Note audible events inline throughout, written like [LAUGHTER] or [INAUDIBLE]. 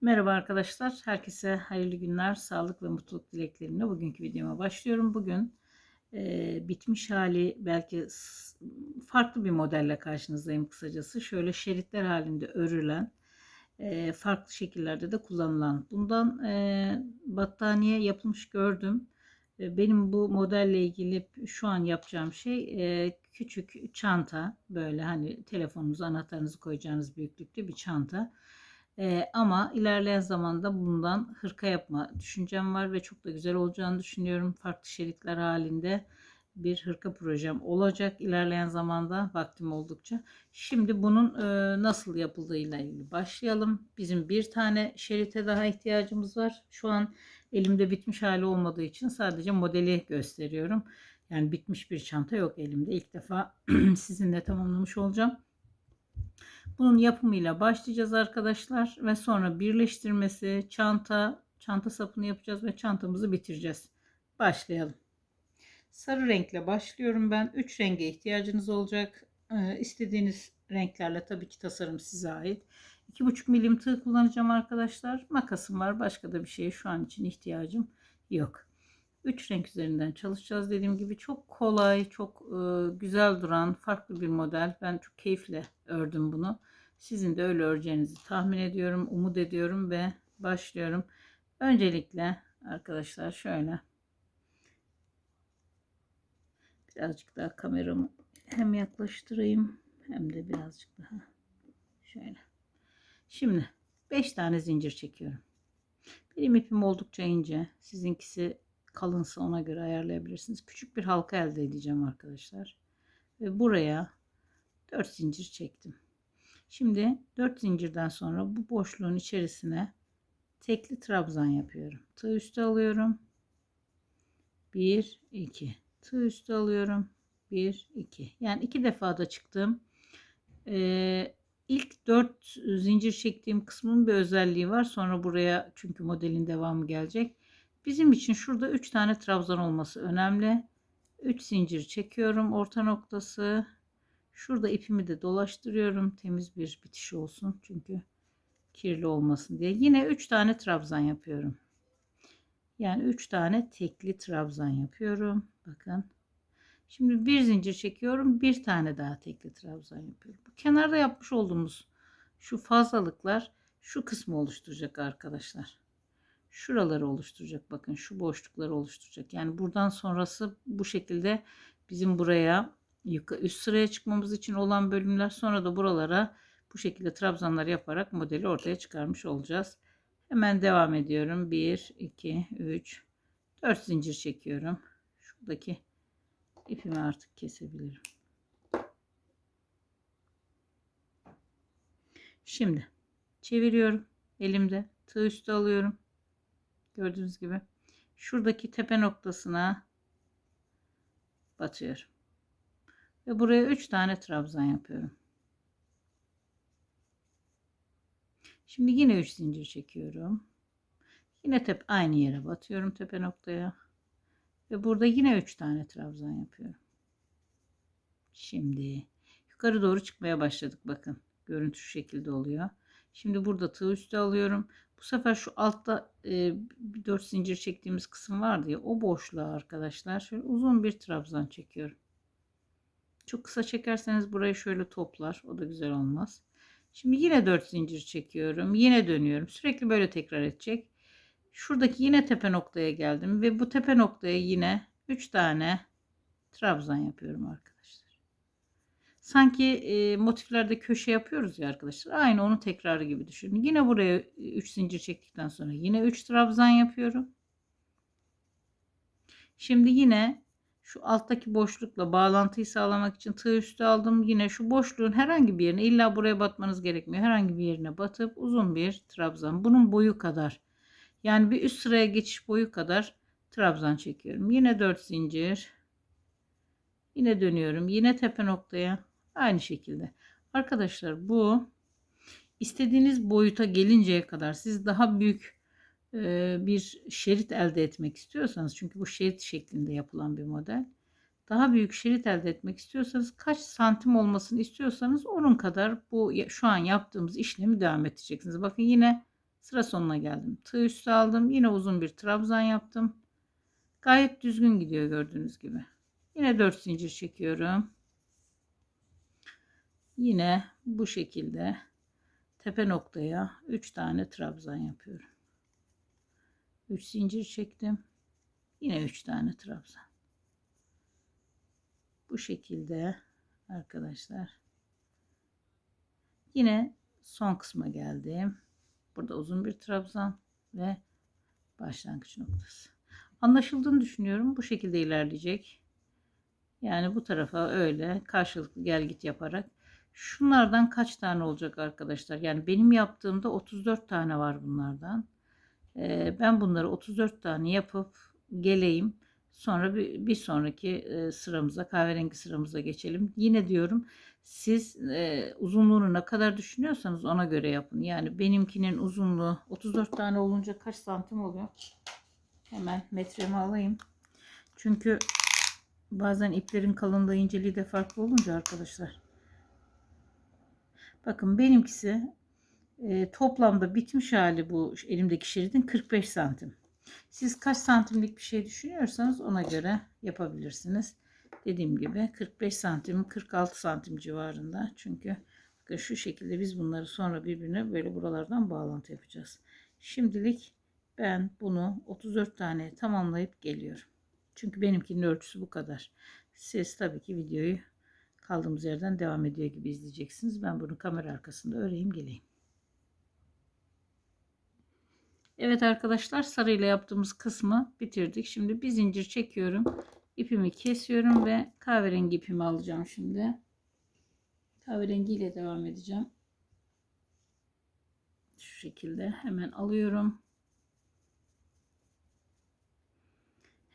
Merhaba arkadaşlar. Herkese hayırlı günler, sağlık ve mutluluk dileklerimle bugünkü videoma başlıyorum. Bugün e, bitmiş hali belki farklı bir modelle karşınızdayım kısacası. Şöyle şeritler halinde örülen, e, farklı şekillerde de kullanılan. Bundan e, battaniye yapılmış gördüm. E, Benim bu modelle ilgili şu an yapacağım şey e, küçük çanta böyle hani telefonunuzu anahtarınızı koyacağınız büyüklükte bir çanta. Ee, ama ilerleyen zamanda bundan hırka yapma düşüncem var ve çok da güzel olacağını düşünüyorum. Farklı şeritler halinde bir hırka projem olacak ilerleyen zamanda vaktim oldukça. Şimdi bunun e, nasıl yapıldığıyla ilgili başlayalım. Bizim bir tane şerite daha ihtiyacımız var. Şu an elimde bitmiş hali olmadığı için sadece modeli gösteriyorum. Yani bitmiş bir çanta yok elimde. İlk defa [CLEARS THROAT] sizinle tamamlamış olacağım. Bunun yapımıyla başlayacağız arkadaşlar ve sonra birleştirmesi, çanta, çanta sapını yapacağız ve çantamızı bitireceğiz. Başlayalım. Sarı renkle başlıyorum ben. 3 renge ihtiyacınız olacak. Ee, istediğiniz renklerle tabii ki tasarım size ait. 2,5 milim tığ kullanacağım arkadaşlar. Makasım var. Başka da bir şeye şu an için ihtiyacım yok. 3 renk üzerinden çalışacağız. Dediğim gibi çok kolay, çok e, güzel duran farklı bir model. Ben çok keyifle ördüm bunu. Sizin de öyle öreceğinizi tahmin ediyorum, umut ediyorum ve başlıyorum. Öncelikle arkadaşlar şöyle birazcık daha kameramı hem yaklaştırayım hem de birazcık daha şöyle. Şimdi 5 tane zincir çekiyorum. Benim ipim oldukça ince. Sizinkisi kalınsa ona göre ayarlayabilirsiniz. Küçük bir halka elde edeceğim arkadaşlar. Ve buraya 4 zincir çektim. Şimdi 4 zincirden sonra bu boşluğun içerisine tekli trabzan yapıyorum. Tığ üstü alıyorum. 1 2 tığ üstü alıyorum. 1 2 yani iki defa da çıktım. Ee, ilk 4 zincir çektiğim kısmın bir özelliği var. Sonra buraya çünkü modelin devamı gelecek. Bizim için şurada 3 tane trabzan olması önemli. 3 zincir çekiyorum orta noktası. Şurada ipimi de dolaştırıyorum. Temiz bir bitiş olsun. Çünkü kirli olmasın diye. Yine 3 tane trabzan yapıyorum. Yani 3 tane tekli trabzan yapıyorum. Bakın. Şimdi bir zincir çekiyorum. Bir tane daha tekli trabzan yapıyorum. Bu kenarda yapmış olduğumuz şu fazlalıklar şu kısmı oluşturacak arkadaşlar. Şuraları oluşturacak. Bakın şu boşlukları oluşturacak. Yani buradan sonrası bu şekilde bizim buraya üst sıraya çıkmamız için olan bölümler sonra da buralara bu şekilde trabzanlar yaparak modeli ortaya çıkarmış olacağız. Hemen devam ediyorum. 1 2 3 4 zincir çekiyorum. Şuradaki ipimi artık kesebilirim. Şimdi çeviriyorum. Elimde tığ üstü alıyorum. Gördüğünüz gibi şuradaki tepe noktasına batıyorum. Ve buraya 3 tane trabzan yapıyorum. Şimdi yine 3 zincir çekiyorum. Yine tep aynı yere batıyorum tepe noktaya. Ve burada yine 3 tane trabzan yapıyorum. Şimdi yukarı doğru çıkmaya başladık bakın. Görüntü şu şekilde oluyor. Şimdi burada tığ üstü alıyorum. Bu sefer şu altta e, 4 zincir çektiğimiz kısım vardı ya o boşluğa arkadaşlar şöyle uzun bir trabzan çekiyorum. Çok kısa çekerseniz burayı şöyle toplar. O da güzel olmaz. Şimdi yine 4 zincir çekiyorum. Yine dönüyorum. Sürekli böyle tekrar edecek. Şuradaki yine tepe noktaya geldim ve bu tepe noktaya yine 3 tane trabzan yapıyorum arkadaşlar. Sanki e, motiflerde köşe yapıyoruz ya arkadaşlar. Aynı onun tekrarı gibi düşünün. Yine buraya 3 zincir çektikten sonra yine 3 trabzan yapıyorum. Şimdi yine şu alttaki boşlukla bağlantıyı sağlamak için tığ üstü aldım. Yine şu boşluğun herhangi bir yerine illa buraya batmanız gerekmiyor. Herhangi bir yerine batıp uzun bir trabzan. Bunun boyu kadar. Yani bir üst sıraya geçiş boyu kadar trabzan çekiyorum. Yine 4 zincir. Yine dönüyorum. Yine tepe noktaya. Aynı şekilde. Arkadaşlar bu istediğiniz boyuta gelinceye kadar siz daha büyük bir şerit elde etmek istiyorsanız çünkü bu şerit şeklinde yapılan bir model daha büyük şerit elde etmek istiyorsanız kaç santim olmasını istiyorsanız onun kadar bu şu an yaptığımız işlemi devam edeceksiniz. Bakın yine Sıra sonuna geldim. Tığ üstü aldım. Yine uzun bir trabzan yaptım. Gayet düzgün gidiyor gördüğünüz gibi. Yine 4 zincir çekiyorum. Yine bu şekilde tepe noktaya 3 tane trabzan yapıyorum. 3 zincir çektim. Yine 3 tane trabzan. Bu şekilde arkadaşlar. Yine son kısma geldim. Burada uzun bir trabzan ve başlangıç noktası. Anlaşıldığını düşünüyorum. Bu şekilde ilerleyecek. Yani bu tarafa öyle karşılıklı gel git yaparak. Şunlardan kaç tane olacak arkadaşlar? Yani benim yaptığımda 34 tane var bunlardan. Ee, ben bunları 34 tane yapıp geleyim. Sonra bir, bir sonraki e, sıramıza kahverengi sıramıza geçelim. Yine diyorum siz e, uzunluğunu ne kadar düşünüyorsanız ona göre yapın. Yani benimkinin uzunluğu 34 tane olunca kaç santim oluyor? Hemen metremi alayım. Çünkü bazen iplerin kalınlığı inceliği de farklı olunca arkadaşlar. Bakın benimkisi e, toplamda bitmiş hali bu elimdeki şeridin 45 santim. Siz kaç santimlik bir şey düşünüyorsanız ona göre yapabilirsiniz. Dediğim gibi 45 santim 46 santim civarında. Çünkü bakın şu şekilde biz bunları sonra birbirine böyle buralardan bağlantı yapacağız. Şimdilik ben bunu 34 tane tamamlayıp geliyorum. Çünkü benimkinin ölçüsü bu kadar. Siz tabii ki videoyu kaldığımız yerden devam ediyor gibi izleyeceksiniz. Ben bunu kamera arkasında öreyim geleyim. Evet arkadaşlar sarıyla yaptığımız kısmı bitirdik. Şimdi bir zincir çekiyorum. İpimi kesiyorum ve kahverengi ipimi alacağım şimdi. Kahverengi ile devam edeceğim. Şu şekilde hemen alıyorum.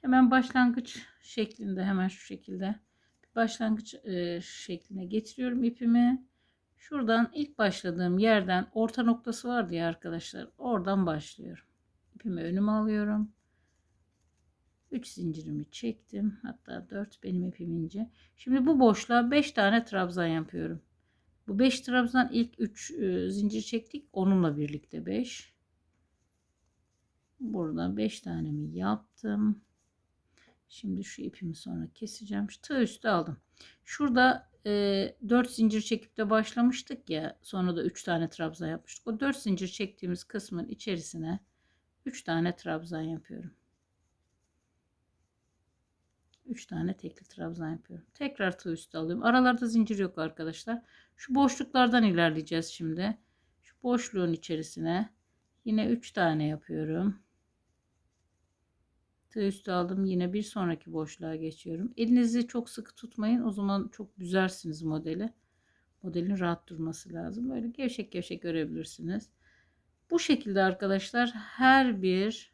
Hemen başlangıç şeklinde hemen şu şekilde başlangıç e, şekline getiriyorum ipimi. Şuradan ilk başladığım yerden orta noktası vardı ya arkadaşlar. Oradan başlıyorum. İpimi önüme alıyorum. 3 zincirimi çektim. Hatta 4 benim ipim ince. Şimdi bu boşluğa 5 tane trabzan yapıyorum. Bu 5 trabzan ilk 3 e, zincir çektik. Onunla birlikte 5. Burada 5 tanemi yaptım. Şimdi şu ipimi sonra keseceğim. Şu tığ üstü aldım. Şurada e, 4 zincir çekip de başlamıştık ya. Sonra da 3 tane trabzan yapmıştık. O 4 zincir çektiğimiz kısmın içerisine 3 tane trabzan yapıyorum. 3 tane tekli trabzan yapıyorum. Tekrar tığ üstü alıyorum. Aralarda zincir yok arkadaşlar. Şu boşluklardan ilerleyeceğiz şimdi. Şu boşluğun içerisine yine 3 tane yapıyorum. Tığ üstü aldım. Yine bir sonraki boşluğa geçiyorum. Elinizi çok sıkı tutmayın. O zaman çok büzersiniz modeli. Modelin rahat durması lazım. Böyle gevşek gevşek görebilirsiniz. Bu şekilde arkadaşlar her bir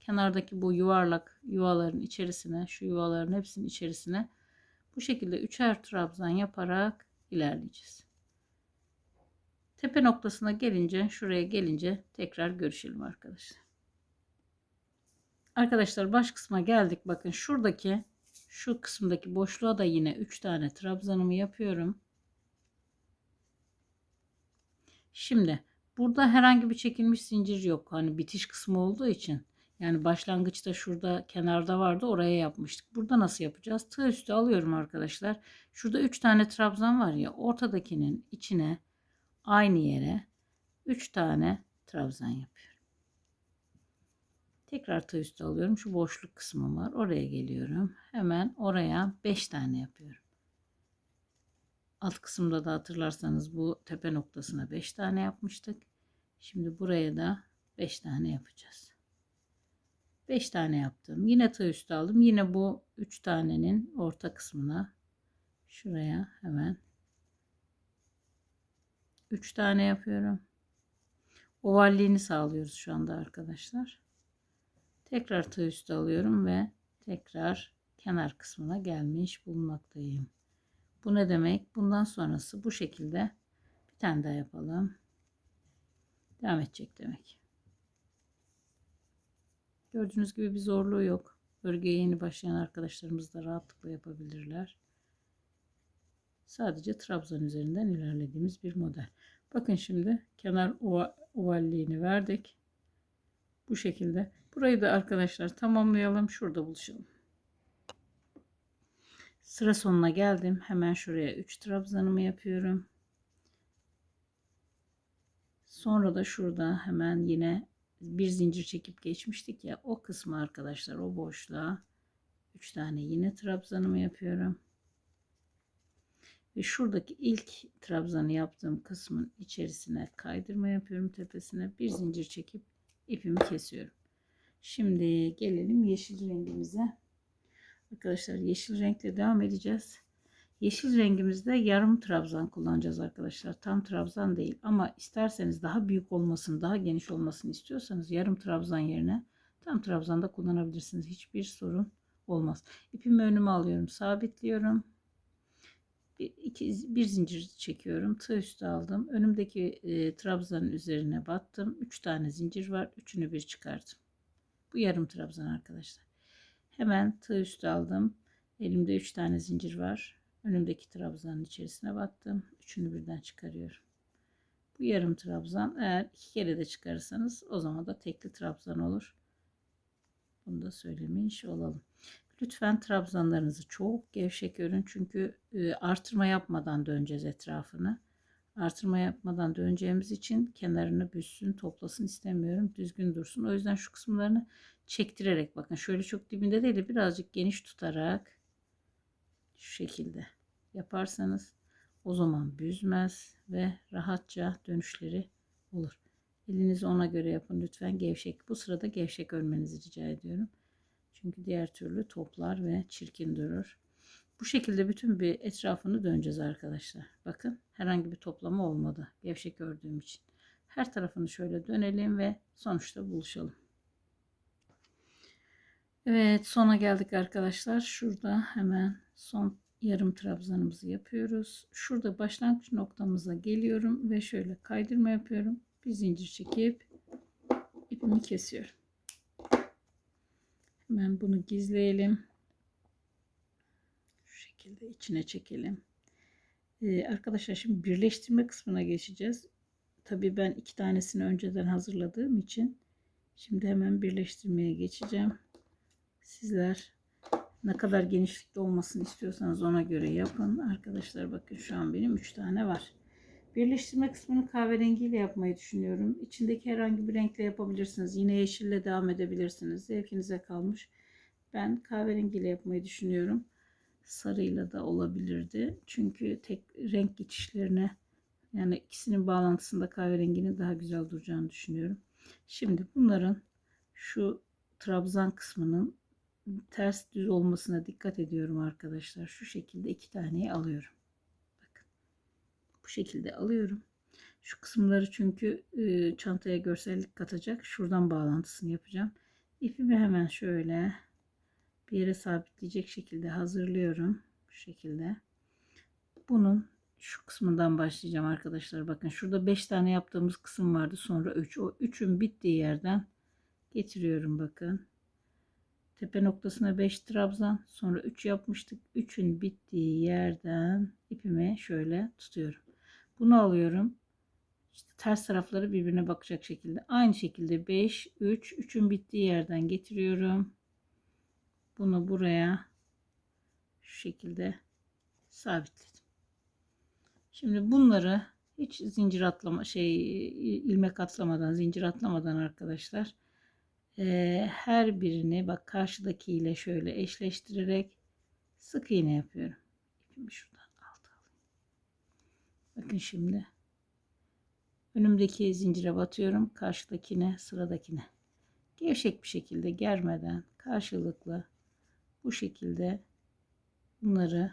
kenardaki bu yuvarlak yuvaların içerisine şu yuvaların hepsinin içerisine bu şekilde üçer trabzan yaparak ilerleyeceğiz. Tepe noktasına gelince şuraya gelince tekrar görüşelim arkadaşlar. Arkadaşlar baş kısma geldik. Bakın şuradaki şu kısımdaki boşluğa da yine 3 tane trabzanımı yapıyorum. Şimdi burada herhangi bir çekilmiş zincir yok. Hani bitiş kısmı olduğu için. Yani başlangıçta şurada kenarda vardı oraya yapmıştık. Burada nasıl yapacağız? Tığ üstü alıyorum arkadaşlar. Şurada 3 tane trabzan var ya ortadakinin içine aynı yere 3 tane trabzan yapıyorum. Tekrar tığ üstü alıyorum. Şu boşluk kısmı var. Oraya geliyorum. Hemen oraya 5 tane yapıyorum. Alt kısımda da hatırlarsanız bu tepe noktasına 5 tane yapmıştık. Şimdi buraya da 5 tane yapacağız. 5 tane yaptım. Yine tığ üstü aldım. Yine bu 3 tanenin orta kısmına şuraya hemen 3 tane yapıyorum. Ovalliğini sağlıyoruz şu anda arkadaşlar. Tekrar tığ üstü alıyorum ve tekrar kenar kısmına gelmiş bulunmaktayım. Bu ne demek? Bundan sonrası bu şekilde bir tane daha yapalım. Devam edecek demek. Gördüğünüz gibi bir zorluğu yok. Örgüye yeni başlayan arkadaşlarımız da rahatlıkla yapabilirler. Sadece trabzan üzerinden ilerlediğimiz bir model. Bakın şimdi kenar ova, ovalliğini verdik. Bu şekilde. Burayı da arkadaşlar tamamlayalım. Şurada buluşalım. Sıra sonuna geldim. Hemen şuraya 3 trabzanımı yapıyorum. Sonra da şurada hemen yine bir zincir çekip geçmiştik ya o kısmı arkadaşlar o boşluğa 3 tane yine trabzanımı yapıyorum. Ve şuradaki ilk trabzanı yaptığım kısmın içerisine kaydırma yapıyorum tepesine bir zincir çekip ipimi kesiyorum. Şimdi gelelim yeşil rengimize. Arkadaşlar yeşil renkle devam edeceğiz. Yeşil rengimizde yarım trabzan kullanacağız arkadaşlar. Tam trabzan değil ama isterseniz daha büyük olmasını, daha geniş olmasını istiyorsanız yarım trabzan yerine tam trabzan da kullanabilirsiniz. Hiçbir sorun olmaz. İpimi önüme alıyorum, sabitliyorum. Bir, iki, bir zincir çekiyorum. Tığ üstü aldım. Önümdeki e, trabzanın üzerine battım. Üç tane zincir var. Üçünü bir çıkardım. Bu yarım trabzan arkadaşlar. Hemen tığ üstü aldım. Elimde üç tane zincir var. Önümdeki trabzanın içerisine battım. Üçünü birden çıkarıyorum. Bu yarım trabzan. Eğer iki kere de çıkarırsanız o zaman da tekli trabzan olur. Bunu da söylemiş olalım. Lütfen trabzanlarınızı çok gevşek örün. Çünkü e, artırma yapmadan döneceğiz etrafını. Artırma yapmadan döneceğimiz için kenarını büzsün, toplasın istemiyorum. Düzgün dursun. O yüzden şu kısımlarını çektirerek bakın. Şöyle çok dibinde değil de birazcık geniş tutarak şu şekilde yaparsanız o zaman büzmez ve rahatça dönüşleri olur. Elinizi ona göre yapın lütfen gevşek. Bu sırada gevşek örmenizi rica ediyorum. Çünkü diğer türlü toplar ve çirkin durur. Bu şekilde bütün bir etrafını döneceğiz arkadaşlar. Bakın herhangi bir toplama olmadı. Gevşek ördüğüm için. Her tarafını şöyle dönelim ve sonuçta buluşalım. Evet sona geldik arkadaşlar. Şurada hemen son yarım trabzanımızı yapıyoruz. Şurada başlangıç noktamıza geliyorum ve şöyle kaydırma yapıyorum. Bir zincir çekip ipimi kesiyorum. Hemen bunu gizleyelim. Şekilde içine çekelim. Ee, arkadaşlar şimdi birleştirme kısmına geçeceğiz. Tabii ben iki tanesini önceden hazırladığım için şimdi hemen birleştirmeye geçeceğim. Sizler ne kadar genişlikte olmasını istiyorsanız ona göre yapın. Arkadaşlar bakın şu an benim 3 tane var. Birleştirme kısmını kahverengiyle yapmayı düşünüyorum. İçindeki herhangi bir renkle yapabilirsiniz. Yine yeşille devam edebilirsiniz. Zevkinize kalmış. Ben kahverengiyle yapmayı düşünüyorum. Sarıyla da olabilirdi. Çünkü tek renk geçişlerine yani ikisinin bağlantısında kahverenginin daha güzel duracağını düşünüyorum. Şimdi bunların şu trabzan kısmının ters düz olmasına dikkat ediyorum arkadaşlar. Şu şekilde iki taneyi alıyorum. Bakın. Bu şekilde alıyorum. Şu kısımları çünkü e, çantaya görsellik katacak. Şuradan bağlantısını yapacağım. İpimi hemen şöyle bir yere sabitleyecek şekilde hazırlıyorum. Bu şekilde. Bunun şu kısmından başlayacağım arkadaşlar. Bakın şurada 5 tane yaptığımız kısım vardı. Sonra 3. O 3'ün bittiği yerden getiriyorum bakın. Tepe noktasına 5 trabzan. Sonra 3 yapmıştık. 3'ün bittiği yerden ipimi şöyle tutuyorum. Bunu alıyorum. İşte ters tarafları birbirine bakacak şekilde. Aynı şekilde 5, 3, 3'ün bittiği yerden getiriyorum. Bunu buraya şu şekilde sabitledim. Şimdi bunları hiç zincir atlama şey ilmek atlamadan zincir atlamadan arkadaşlar e, her birini bak karşıdakiyle şöyle eşleştirerek sık iğne yapıyorum. İpimi şuradan alta alayım. Bakın şimdi önümdeki zincire batıyorum. Karşıdakine sıradakine. Gevşek bir şekilde germeden karşılıklı bu şekilde bunları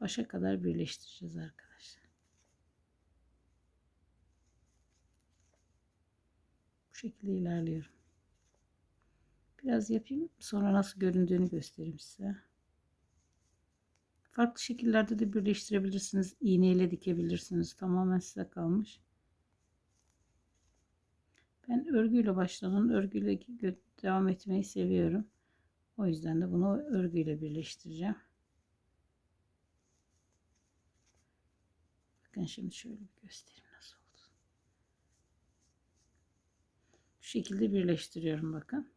başa kadar birleştireceğiz arkadaşlar. Bu şekilde ilerliyorum. Biraz yapayım. Sonra nasıl göründüğünü göstereyim size. Farklı şekillerde de birleştirebilirsiniz. İğneyle dikebilirsiniz. Tamamen size kalmış. Ben örgüyle başladım. Örgüyle devam etmeyi seviyorum. O yüzden de bunu örgüyle birleştireceğim. Bakın şimdi şöyle bir göstereyim nasıl oldu. Şu şekilde birleştiriyorum bakın.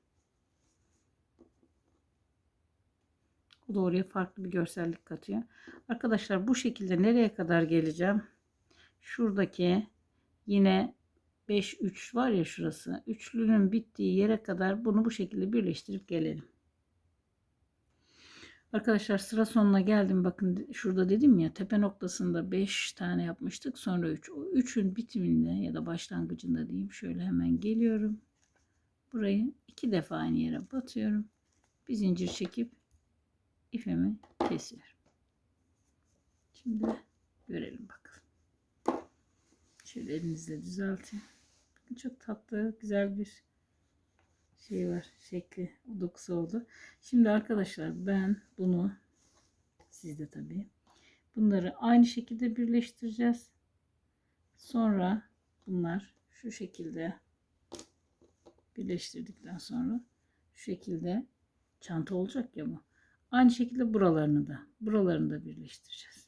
Bu da oraya farklı bir görsellik katıyor. Arkadaşlar bu şekilde nereye kadar geleceğim? Şuradaki yine 5 3 var ya şurası. Üçlünün bittiği yere kadar bunu bu şekilde birleştirip gelelim. Arkadaşlar sıra sonuna geldim. Bakın şurada dedim ya tepe noktasında 5 tane yapmıştık. Sonra 3. O 3'ün bitiminde ya da başlangıcında diyeyim. Şöyle hemen geliyorum. Burayı iki defa aynı yere batıyorum. Bir zincir çekip ipimi kesiyorum. Şimdi görelim bakalım. Şöyle elinizle düzeltin. Çok tatlı, güzel bir şey var. Şekli, dokusu oldu. Şimdi arkadaşlar ben bunu sizde tabii bunları aynı şekilde birleştireceğiz. Sonra bunlar şu şekilde birleştirdikten sonra şu şekilde çanta olacak ya bu. Aynı şekilde buralarını da buralarını da birleştireceğiz.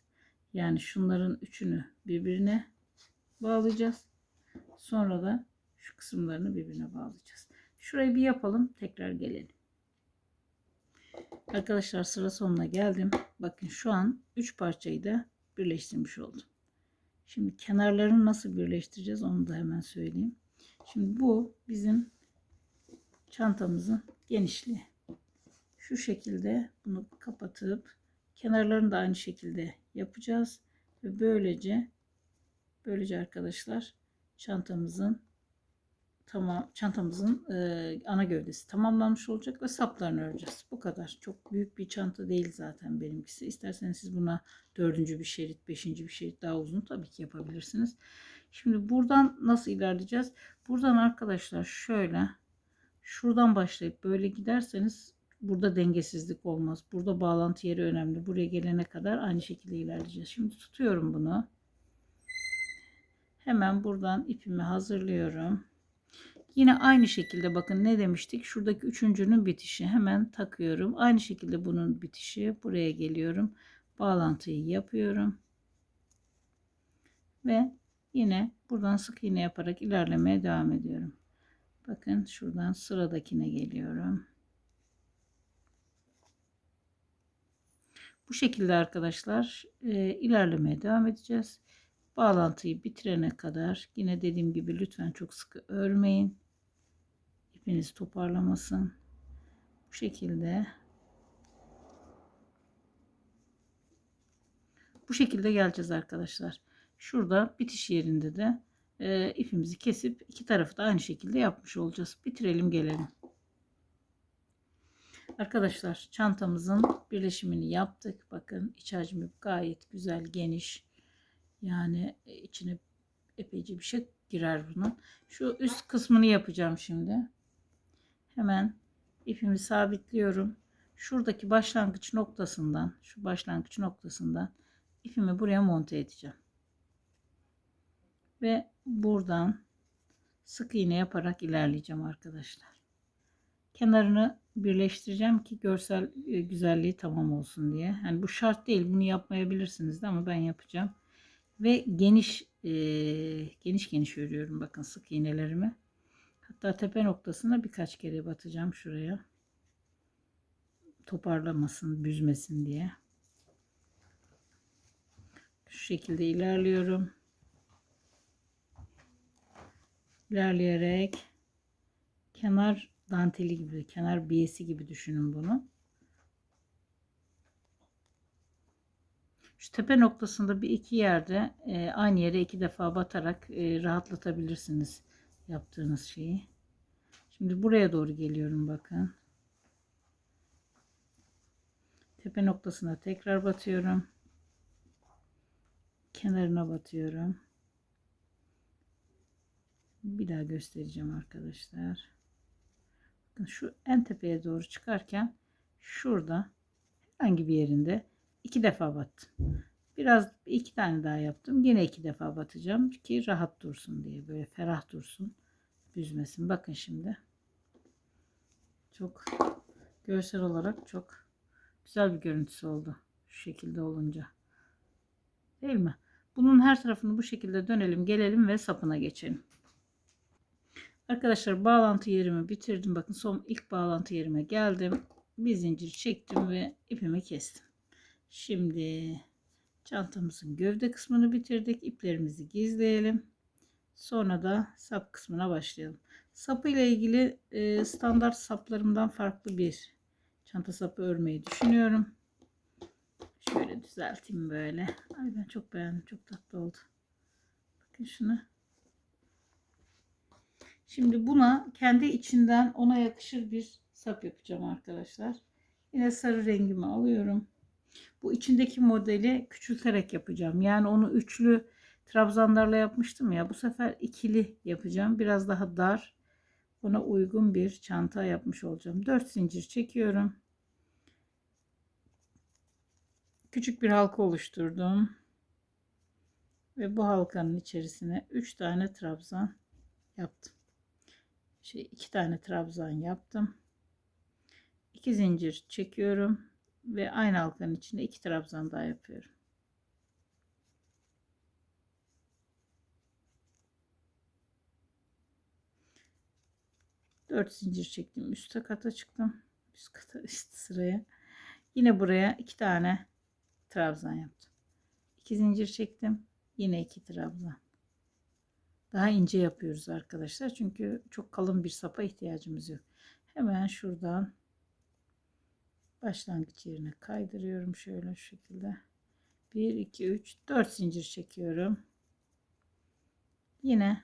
Yani şunların üçünü birbirine bağlayacağız. Sonra da şu kısımlarını birbirine bağlayacağız. Şurayı bir yapalım. Tekrar gelelim. Arkadaşlar sıra sonuna geldim. Bakın şu an 3 parçayı da birleştirmiş oldum. Şimdi kenarlarını nasıl birleştireceğiz onu da hemen söyleyeyim. Şimdi bu bizim çantamızın genişliği. Şu şekilde bunu kapatıp kenarlarını da aynı şekilde yapacağız. Ve böylece böylece arkadaşlar çantamızın tamam çantamızın e, ana gövdesi tamamlanmış olacak ve saplarını öreceğiz. Bu kadar. Çok büyük bir çanta değil zaten benimkisi. İsterseniz siz buna dördüncü bir şerit, beşinci bir şerit daha uzun tabii ki yapabilirsiniz. Şimdi buradan nasıl ilerleyeceğiz? Buradan arkadaşlar şöyle şuradan başlayıp böyle giderseniz burada dengesizlik olmaz. Burada bağlantı yeri önemli. Buraya gelene kadar aynı şekilde ilerleyeceğiz. Şimdi tutuyorum bunu. Hemen buradan ipimi hazırlıyorum. Yine aynı şekilde bakın ne demiştik? Şuradaki üçüncünün bitişi hemen takıyorum. Aynı şekilde bunun bitişi. Buraya geliyorum. Bağlantıyı yapıyorum. Ve yine buradan sık iğne yaparak ilerlemeye devam ediyorum. Bakın şuradan sıradakine geliyorum. Bu şekilde arkadaşlar e, ilerlemeye devam edeceğiz. Bağlantıyı bitirene kadar yine dediğim gibi lütfen çok sıkı örmeyin. İpiniz toparlamasın. Bu şekilde bu şekilde geleceğiz arkadaşlar. Şurada bitiş yerinde de e, ipimizi kesip iki tarafı da aynı şekilde yapmış olacağız. Bitirelim gelelim. Arkadaşlar çantamızın birleşimini yaptık. Bakın iç hacmi gayet güzel geniş. Yani e, içine epeyce bir şey girer bunun. Şu üst kısmını yapacağım şimdi. Hemen ipimi sabitliyorum. Şuradaki başlangıç noktasından, şu başlangıç noktasından ipimi buraya monte edeceğim. Ve buradan sık iğne yaparak ilerleyeceğim arkadaşlar. Kenarını birleştireceğim ki görsel e, güzelliği tamam olsun diye. Yani bu şart değil. Bunu yapmayabilirsiniz de ama ben yapacağım. Ve geniş e, geniş geniş örüyorum. Bakın sık iğnelerimi. Hatta tepe noktasına birkaç kere batacağım şuraya. Toparlamasın, büzmesin diye. Şu şekilde ilerliyorum. İlerleyerek kenar danteli gibi, kenar biyesi gibi düşünün bunu. Şu tepe noktasında bir iki yerde e, aynı yere iki defa batarak e, rahatlatabilirsiniz yaptığınız şeyi. Şimdi buraya doğru geliyorum bakın. Tepe noktasına tekrar batıyorum. Kenarına batıyorum. Bir daha göstereceğim arkadaşlar. Bakın şu en tepeye doğru çıkarken şurada herhangi bir yerinde iki defa battım. Biraz iki tane daha yaptım. Yine iki defa batacağım ki rahat dursun diye böyle ferah dursun. Büzmesin. Bakın şimdi. Çok görsel olarak çok güzel bir görüntüsü oldu. Şu şekilde olunca. Değil mi? Bunun her tarafını bu şekilde dönelim gelelim ve sapına geçelim. Arkadaşlar bağlantı yerimi bitirdim. Bakın son ilk bağlantı yerime geldim. Bir zincir çektim ve ipimi kestim. Şimdi çantamızın gövde kısmını bitirdik. İplerimizi gizleyelim. Sonra da sap kısmına başlayalım. Sapı ile ilgili e, standart saplarımdan farklı bir çanta sapı örmeyi düşünüyorum. Şöyle düzelteyim böyle. Ay ben çok beğendim. Çok tatlı oldu. Bakın şunu. Şimdi buna kendi içinden ona yakışır bir sap yapacağım arkadaşlar. Yine sarı rengimi alıyorum. Bu içindeki modeli küçülterek yapacağım. Yani onu üçlü trabzanlarla yapmıştım ya. Bu sefer ikili yapacağım. Biraz daha dar. Ona uygun bir çanta yapmış olacağım. 4 zincir çekiyorum. Küçük bir halka oluşturdum. Ve bu halkanın içerisine 3 tane trabzan yaptım. Şey iki tane trabzan yaptım. 2 zincir çekiyorum ve aynı halkanın içinde iki trabzan daha yapıyorum. Dört zincir çektim. Üste kata çıktım. Üst kata [LAUGHS] üst sıraya. Yine buraya iki tane trabzan yaptım. İki zincir çektim. Yine iki trabzan. Daha ince yapıyoruz arkadaşlar. Çünkü çok kalın bir sapa ihtiyacımız yok. Hemen şuradan başlangıç yerine kaydırıyorum şöyle şu şekilde. 1 2 3 4 zincir çekiyorum. Yine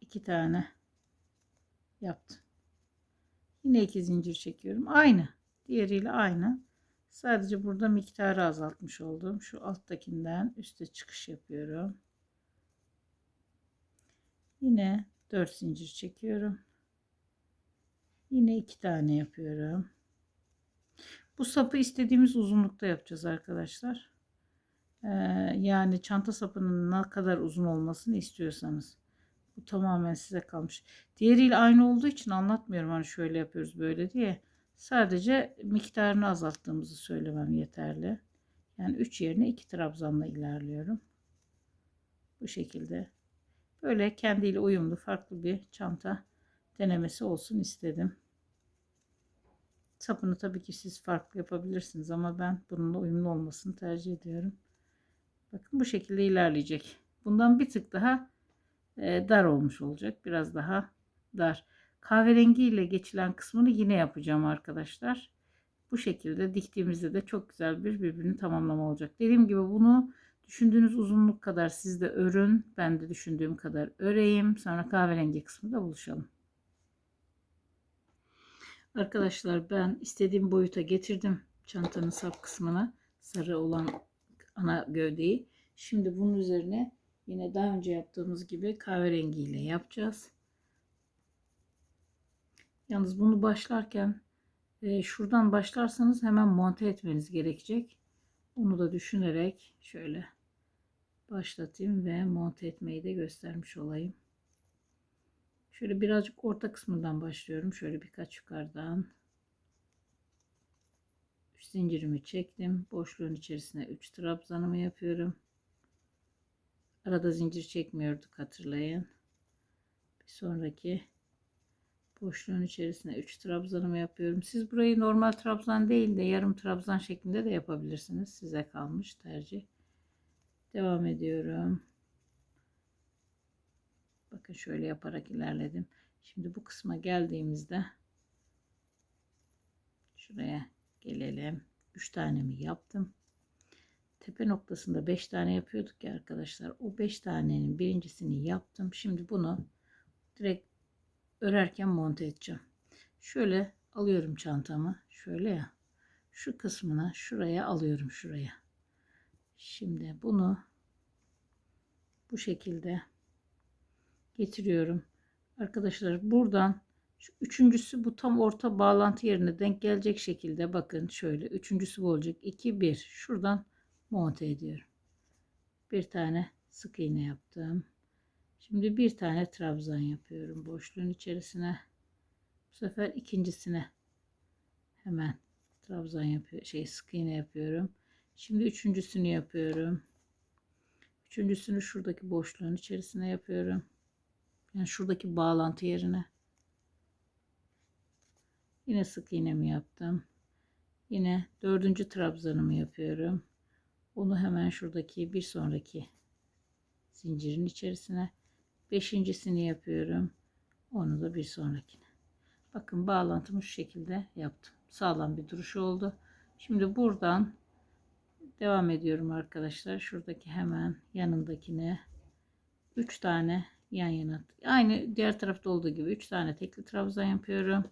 iki tane yaptım yine iki zincir çekiyorum. Aynı. Diğeriyle aynı. Sadece burada miktarı azaltmış oldum. Şu alttakinden üste çıkış yapıyorum. Yine 4 zincir çekiyorum. Yine iki tane yapıyorum bu sapı istediğimiz uzunlukta yapacağız arkadaşlar. Ee, yani çanta sapının ne kadar uzun olmasını istiyorsanız. Bu tamamen size kalmış. Diğeriyle aynı olduğu için anlatmıyorum hani şöyle yapıyoruz böyle diye. Sadece miktarını azalttığımızı söylemem yeterli. Yani 3 yerine 2 trabzanla ilerliyorum. Bu şekilde. Böyle kendiyle uyumlu farklı bir çanta denemesi olsun istedim. Sapını tabii ki siz farklı yapabilirsiniz ama ben bununla uyumlu olmasını tercih ediyorum. Bakın bu şekilde ilerleyecek. Bundan bir tık daha e, dar olmuş olacak. Biraz daha dar. Kahverengi ile geçilen kısmını yine yapacağım arkadaşlar. Bu şekilde diktiğimizde de çok güzel bir birbirini tamamlama olacak. Dediğim gibi bunu düşündüğünüz uzunluk kadar siz de örün. Ben de düşündüğüm kadar öreyim. Sonra kahverengi kısmı da buluşalım. Arkadaşlar ben istediğim boyuta getirdim çantanın sap kısmına sarı olan ana gövdeyi. Şimdi bunun üzerine yine daha önce yaptığımız gibi kahverengi ile yapacağız. Yalnız bunu başlarken e, şuradan başlarsanız hemen monte etmeniz gerekecek. Onu da düşünerek şöyle başlatayım ve monte etmeyi de göstermiş olayım. Şöyle birazcık orta kısmından başlıyorum. Şöyle birkaç yukarıdan. 3 zincirimi çektim. Boşluğun içerisine 3 trabzanımı yapıyorum. Arada zincir çekmiyorduk hatırlayın. Bir sonraki boşluğun içerisine 3 trabzanımı yapıyorum. Siz burayı normal trabzan değil de yarım trabzan şeklinde de yapabilirsiniz. Size kalmış tercih. Devam ediyorum. Bakın şöyle yaparak ilerledim. Şimdi bu kısma geldiğimizde şuraya gelelim. 3 tanemi yaptım. Tepe noktasında 5 tane yapıyorduk ya arkadaşlar. O 5 tanenin birincisini yaptım. Şimdi bunu direkt örerken monte edeceğim. Şöyle alıyorum çantamı. Şöyle ya. Şu kısmına şuraya alıyorum şuraya. Şimdi bunu bu şekilde getiriyorum. Arkadaşlar buradan şu üçüncüsü bu tam orta bağlantı yerine denk gelecek şekilde bakın şöyle üçüncüsü bu olacak 2 1 şuradan monte ediyorum. Bir tane sık iğne yaptım. Şimdi bir tane trabzan yapıyorum boşluğun içerisine. Bu sefer ikincisine hemen trabzan yapıyor şey sık iğne yapıyorum. Şimdi üçüncüsünü yapıyorum. Üçüncüsünü şuradaki boşluğun içerisine yapıyorum. Yani şuradaki bağlantı yerine. Yine sık iğnemi yaptım. Yine dördüncü trabzanımı yapıyorum. Onu hemen şuradaki bir sonraki zincirin içerisine. Beşincisini yapıyorum. Onu da bir sonrakine. Bakın bağlantımı şu şekilde yaptım. Sağlam bir duruş oldu. Şimdi buradan devam ediyorum arkadaşlar. Şuradaki hemen yanındakine 3 tane yan yana. Aynı diğer tarafta olduğu gibi 3 tane tekli trabzan yapıyorum.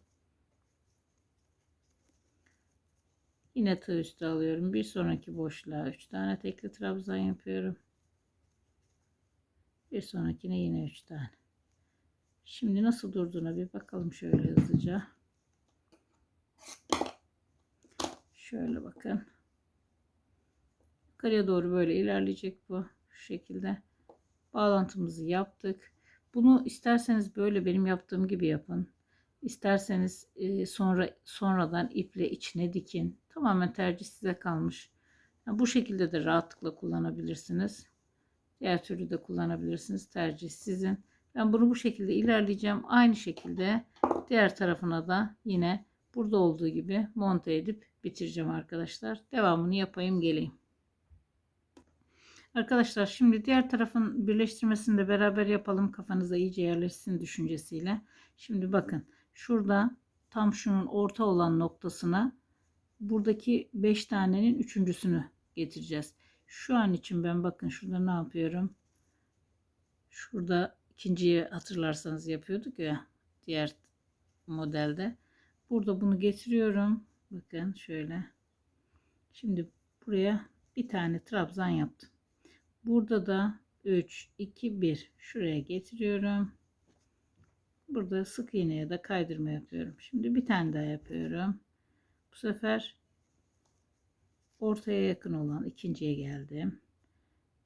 Yine tığ üstü alıyorum. Bir sonraki boşluğa 3 tane tekli trabzan yapıyorum. Bir sonrakine yine 3 tane. Şimdi nasıl durduğuna bir bakalım şöyle hızlıca. Şöyle bakın. Yukarıya doğru böyle ilerleyecek bu. Şu şekilde. Bağlantımızı yaptık. Bunu isterseniz böyle benim yaptığım gibi yapın. İsterseniz e, sonra sonradan iple içine dikin. Tamamen tercih size kalmış. Yani bu şekilde de rahatlıkla kullanabilirsiniz. Diğer türlü de kullanabilirsiniz. Tercih sizin. Ben bunu bu şekilde ilerleyeceğim. Aynı şekilde diğer tarafına da yine burada olduğu gibi monte edip bitireceğim arkadaşlar. Devamını yapayım geleyim. Arkadaşlar şimdi diğer tarafın birleştirmesini de beraber yapalım. Kafanıza iyice yerleşsin düşüncesiyle. Şimdi bakın şurada tam şunun orta olan noktasına buradaki 5 tanenin üçüncüsünü getireceğiz. Şu an için ben bakın şurada ne yapıyorum? Şurada ikinciyi hatırlarsanız yapıyorduk ya diğer modelde. Burada bunu getiriyorum. Bakın şöyle. Şimdi buraya bir tane trabzan yaptım. Burada da 3, 2, 1 şuraya getiriyorum. Burada sık iğneye de kaydırma yapıyorum. Şimdi bir tane daha yapıyorum. Bu sefer ortaya yakın olan ikinciye geldim.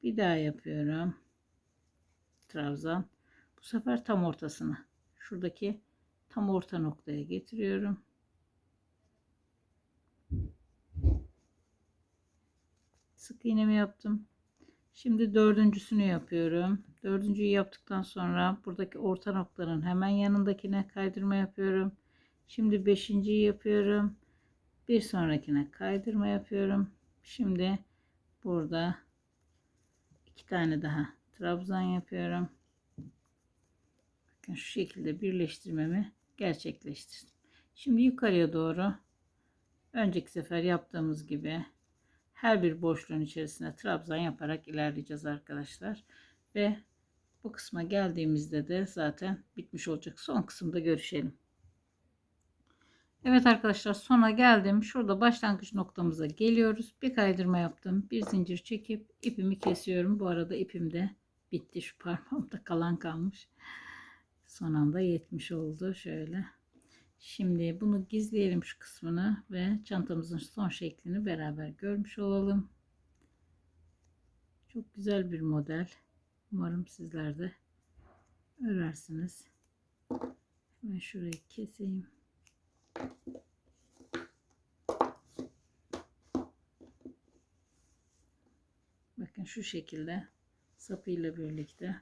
Bir daha yapıyorum. Trabzan. Bu sefer tam ortasına. Şuradaki tam orta noktaya getiriyorum. Sık iğnemi yaptım. Şimdi dördüncüsünü yapıyorum. Dördüncüyü yaptıktan sonra buradaki orta noktanın hemen yanındakine kaydırma yapıyorum. Şimdi beşinciyi yapıyorum. Bir sonrakine kaydırma yapıyorum. Şimdi burada iki tane daha trabzan yapıyorum. Bakın şu şekilde birleştirmemi gerçekleştirdim. Şimdi yukarıya doğru önceki sefer yaptığımız gibi her bir boşluğun içerisine trabzan yaparak ilerleyeceğiz arkadaşlar. Ve bu kısma geldiğimizde de zaten bitmiş olacak. Son kısımda görüşelim. Evet arkadaşlar sona geldim. Şurada başlangıç noktamıza geliyoruz. Bir kaydırma yaptım. Bir zincir çekip ipimi kesiyorum. Bu arada ipim de bitti. Şu parmağımda kalan kalmış. Son anda yetmiş oldu. Şöyle. Şimdi bunu gizleyelim şu kısmını ve çantamızın son şeklini beraber görmüş olalım. Çok güzel bir model. Umarım sizler de örersiniz. Hemen şurayı keseyim. Bakın şu şekilde sapıyla birlikte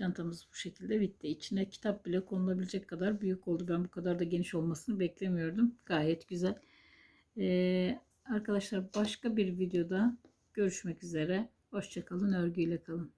çantamız bu şekilde bitti. İçine kitap bile konulabilecek kadar büyük oldu. Ben bu kadar da geniş olmasını beklemiyordum. Gayet güzel. Ee, arkadaşlar başka bir videoda görüşmek üzere. Hoşçakalın, örgüyle kalın.